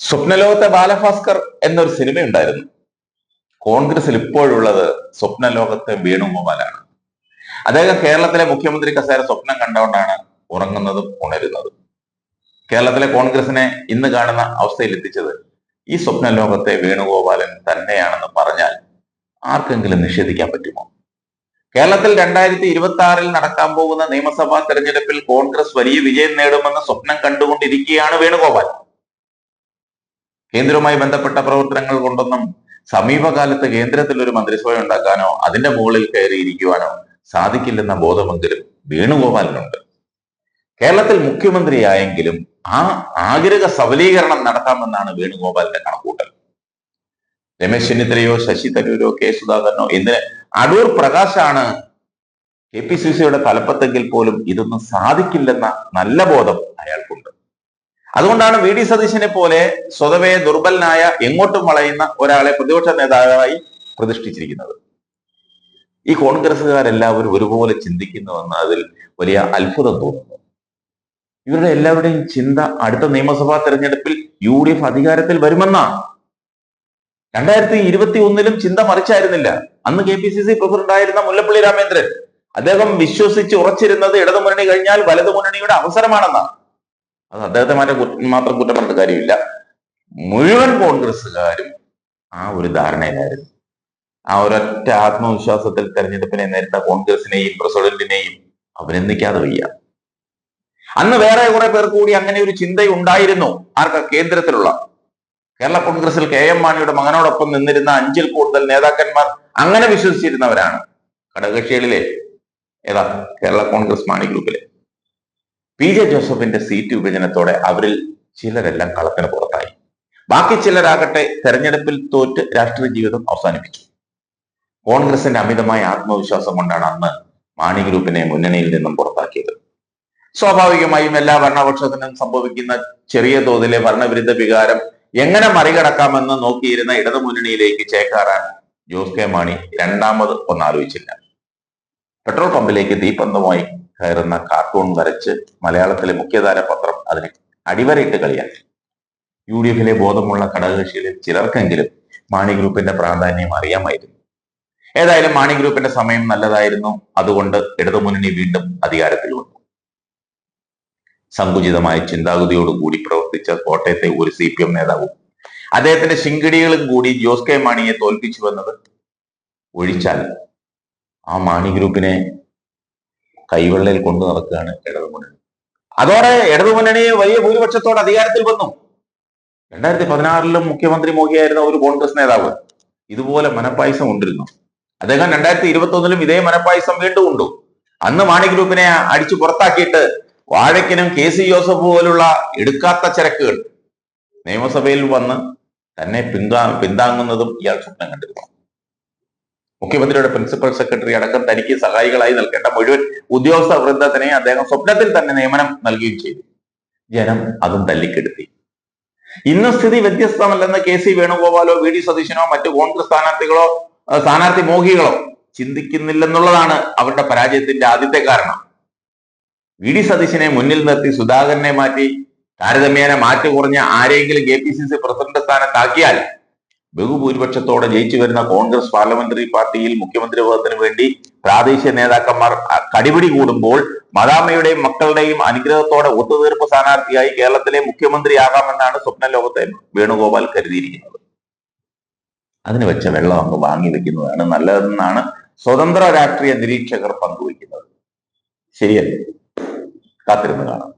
സ്വപ്നലോകത്തെ ബാലഭാസ്കർ എന്നൊരു സിനിമ ഉണ്ടായിരുന്നു കോൺഗ്രസിൽ ഇപ്പോഴുള്ളത് സ്വപ്നലോകത്തെ വേണുഗോപാലാണ് അദ്ദേഹം കേരളത്തിലെ മുഖ്യമന്ത്രി കസേര സ്വപ്നം കണ്ടുകൊണ്ടാണ് ഉറങ്ങുന്നതും ഉണരുന്നതും. കേരളത്തിലെ കോൺഗ്രസിനെ ഇന്ന് കാണുന്ന അവസ്ഥയിൽ എത്തിച്ചത് ഈ സ്വപ്നലോകത്തെ വേണുഗോപാലൻ തന്നെയാണെന്ന് പറഞ്ഞാൽ ആർക്കെങ്കിലും നിഷേധിക്കാൻ പറ്റുമോ? കേരളത്തിൽ രണ്ടായിരത്തി ഇരുപത്തി ആറിൽ നടക്കാൻ പോകുന്ന നിയമസഭാ തെരഞ്ഞെടുപ്പിൽ കോൺഗ്രസ് വലിയ വിജയം നേടുമെന്ന സ്വപ്നം കണ്ടുകൊണ്ടിരിക്കുകയാണ് വേണുഗോപാൽ. കേന്ദ്രവുമായി ബന്ധപ്പെട്ട പ്രവർത്തനങ്ങൾ കൊണ്ടൊന്നും സമീപകാലത്ത് കേന്ദ്രത്തിൽ ഒരു മന്ത്രിസഭ ഉണ്ടാക്കാനോ അതിന്റെ മുകളിൽ കയറിയിരിക്കുവാനോ സാധിക്കില്ലെന്ന ബോധമെങ്കിലും വേണുഗോപാലിനുണ്ട്. കേരളത്തിൽ മുഖ്യമന്ത്രിയായെങ്കിലും ആ ആഗ്രഹ സബലീകരണം നടത്താമെന്നാണ് വേണുഗോപാലിന്റെ കണക്കൂട്ടൽ. രമേശ് ചെന്നിത്തലയോ ശശി തരൂരോ കെ. സുധാകരനോ എന്തിന് അടൂർ പ്രകാശാണ് കെ. പി. സി. സിയുടെ തലപ്പത്തെങ്കിൽ പോലും ഇതൊന്നും സാധിക്കില്ലെന്ന നല്ല ബോധം അയാൾക്കുണ്ട്. അതുകൊണ്ടാണ് വി ഡി സതീശനെ പോലെ സ്വതവേ ദുർബലനായ എങ്ങോട്ടും വളയുന്ന ഒരാളെ പ്രതിപക്ഷ നേതാവായി പ്രതിഷ്ഠിച്ചിരിക്കുന്നത്. ഈ കോൺഗ്രസ്സുകാരെല്ലാവരും ഒരുപോലെ ചിന്തിക്കുന്നുവെന്ന് അതിൽ വലിയ അത്ഭുതം തോന്നുന്നു. ഇവരുടെ എല്ലാവരുടെയും ചിന്ത അടുത്ത നിയമസഭാ തെരഞ്ഞെടുപ്പിൽ യു ഡി എഫ് അധികാരത്തിൽ വരുമെന്നാണ് രണ്ടായിരത്തി ഇരുപത്തി ഒന്നിലും ചിന്ത മറിച്ചായിരുന്നില്ല. അന്ന് K P C C president ആയിരുന്ന മുല്ലപ്പള്ളി രാമേന്ദ്രൻ. അദ്ദേഹം വിശ്വസിച്ച് ഉറച്ചിരുന്നത് ഇടതുമുന്നണി കഴിഞ്ഞാൽ വലതുമുന്നണിയുടെ അവസരമാണെന്നാണ് അത് അദ്ദേഹത്തെ മാറ്റം മാത്രം കുറ്റം പറഞ്ഞിട്ട് കാര്യമില്ല. മുഴുവൻ കോൺഗ്രസ്സുകാരും ആ ഒരു ധാരണയിലായിരുന്നു. ആ ഒരൊറ്റ ആത്മവിശ്വാസത്തിൽ തെരഞ്ഞെടുപ്പിനെ നേരിട്ട കോൺഗ്രസിനെയും പ്രസിഡന്റിനെയും അഭിനന്ദിക്കാതെ വയ്യ. അന്ന് വേറെ കുറെ പേർ കൂടി അങ്ങനെ ഒരു ചിന്തയുണ്ടായിരുന്നു ആർക്ക കേന്ദ്രത്തിലുള്ള. കേരള കോൺഗ്രസിൽ കെ എം മാണിയുടെ മകനോടൊപ്പം നിന്നിരുന്ന അഞ്ചിൽ കൂടുതൽ നേതാക്കന്മാർ അങ്ങനെ വിശ്വസിച്ചിരുന്നവരാണ്. ഘടകകക്ഷികളിലെ ഏതാ? കേരള കോൺഗ്രസ് മാണി ഗ്രൂപ്പിലെ. പി ജെ ജോസഫിന്റെ സീറ്റ് വിഭജനത്തോടെ അവരിൽ ചിലരെല്ലാം കളത്തിന് പുറത്തായി. ബാക്കി ചിലരാകട്ടെ തെരഞ്ഞെടുപ്പിൽ തോറ്റ് രാഷ്ട്രീയ ജീവിതം അവസാനിപ്പിച്ചു. കോൺഗ്രസിന്റെ അമിതമായ ആത്മവിശ്വാസം കൊണ്ടാണ് അന്ന് മാണി ഗ്രൂപ്പിനെ മുന്നണിയിൽ നിന്നും പുറത്താക്കിയത്. സ്വാഭാവികമായും എല്ലാ ഭരണപക്ഷത്തിനും സംഭവിക്കുന്ന ചെറിയ തോതിലെ ഭരണവിരുദ്ധ വികാരം എങ്ങനെ മറികടക്കാമെന്ന് നോക്കിയിരുന്ന ഇടതുമുന്നണിയിലേക്ക് ചേക്കാറാൻ ജോസ് കെ മാണി രണ്ടാമത് ഒന്നാലോചിച്ചില്ല. പെട്രോൾ പമ്പിലേക്ക് തീപ്പന്തമായി കയറുന്ന കാർട്ടൂൺ വരച്ച് മലയാളത്തിലെ മുഖ്യധാര പത്രം അതിന് അടിവരയിട്ട് കളിയാക്കി. യു ഡി എഫിലെ ബോധമുള്ള ഘടകകക്ഷികളിൽ ചിലർക്കെങ്കിലും മാണി ഗ്രൂപ്പിന്റെ പ്രാധാന്യം അറിയാമായിരുന്നു. ഏതായാലും മാണി ഗ്രൂപ്പിന്റെ സമയം നല്ലതായിരുന്നു. അതുകൊണ്ട് ഇടതുമുന്നണി വീണ്ടും അധികാരത്തിൽ വന്നു. സങ്കുചിതമായ ചിന്താഗതിയോടുകൂടി പ്രവർത്തിച്ച കോട്ടയത്തെ ഒരു സി പി എം നേതാവും അദ്ദേഹത്തിന്റെ ശിങ്കിടികളും കൂടി ജോസ് കെ മാണിയെ തോൽപ്പിച്ചു വന്നത് ഒഴിച്ചാൽ ആ മാണി ഗ്രൂപ്പിനെ കൈവെള്ളയിൽ കൊണ്ടു നടക്കുകയാണ് ഇടതുമുന്നണി അതോടെ ഇടതു മുന്നണി വലിയ ഭൂരിപക്ഷത്തോടെ അധികാരത്തിൽ വന്നു. രണ്ടായിരത്തി പതിനാറിലും മുഖ്യമന്ത്രി മോഹിയായിരുന്ന ഒരു കോൺഗ്രസ് നേതാവ് ഇതുപോലെ മനപ്പായസം കൊണ്ടിരുന്നു. അദ്ദേഹം രണ്ടായിരത്തി ഇരുപത്തി ഒന്നിലും ഇതേ മനപ്പായസം വീണ്ടും ഉണ്ടു അന്ന് മാണി ഗ്രൂപ്പിനെ അടിച്ചു പുറത്താക്കിയിട്ട് വാഴക്കിനും കെ സി ജോസഫ് പോലുള്ള എടുക്കാത്ത ചരക്കുകൾ നിയമസഭയിൽ വന്ന് തന്നെ പിന്താ പിന്താങ്ങുന്നതും ഇയാൾ സ്വപ്നം കണ്ടിരുന്നു. മുഖ്യമന്ത്രിയുടെ പ്രിൻസിപ്പൽ സെക്രട്ടറി അടക്കം തനിക്ക് സഹായികളായി നിൽക്കേണ്ട മുഴുവൻ ഉദ്യോഗസ്ഥ വൃന്ദത്തിനെ അദ്ദേഹം സ്വപ്നത്തിൽ തന്നെ നിയമനം നൽകുകയും ചെയ്തു. ജനം അതും തല്ലിക്കെടുത്തി. ഇന്ന് സ്ഥിതി വ്യത്യസ്തമല്ലെന്ന് കെ സി വേണുഗോപാലോ വി ഡി സതീശനോ മറ്റു കോൺഗ്രസ് സ്ഥാനാർത്ഥികളോ സ്ഥാനാർത്ഥി മോഹികളോ ചിന്തിക്കുന്നില്ലെന്നുള്ളതാണ് അവരുടെ പരാജയത്തിന്റെ ആദ്യത്തെ കാരണം. വി ഡി സതീശനെ മുന്നിൽ നിർത്തി സുധാകരനെ മാറ്റി താരതമ്യേന മാറ്റി കുറഞ്ഞ ആരെങ്കിലും K P C C president സ്ഥാനത്താക്കിയാൽ ബഹുഭൂരിപക്ഷത്തോടെ ജയിച്ചു വരുന്ന കോൺഗ്രസ് പാർലമെന്ററി പാർട്ടിയിൽ മുഖ്യമന്ത്രി പദത്തിന് വേണ്ടി പ്രാദേശിക നേതാക്കന്മാർ കടിപിടി കൂടുമ്പോൾ മദാമയുടെയും മക്കളുടെയും അനുഗ്രഹത്തോടെ ഒത്തുതീർപ്പ് സ്ഥാനാർത്ഥിയായി കേരളത്തിലെ മുഖ്യമന്ത്രിയാകാമെന്നാണ് സ്വപ്ന ലോകത്തെ വേണുഗോപാൽ കരുതിയിരിക്കുന്നത്. അതിന് വെച്ച വെള്ളം അങ്ങ് വാങ്ങി വെക്കുന്നതാണ് നല്ലതെന്നാണ് സ്വതന്ത്ര രാഷ്ട്രീയ നിരീക്ഷകർ പങ്കുവയ്ക്കുന്നത്. ശരിയല്ലേ? കാത്തിരുന്ന് കാണാം.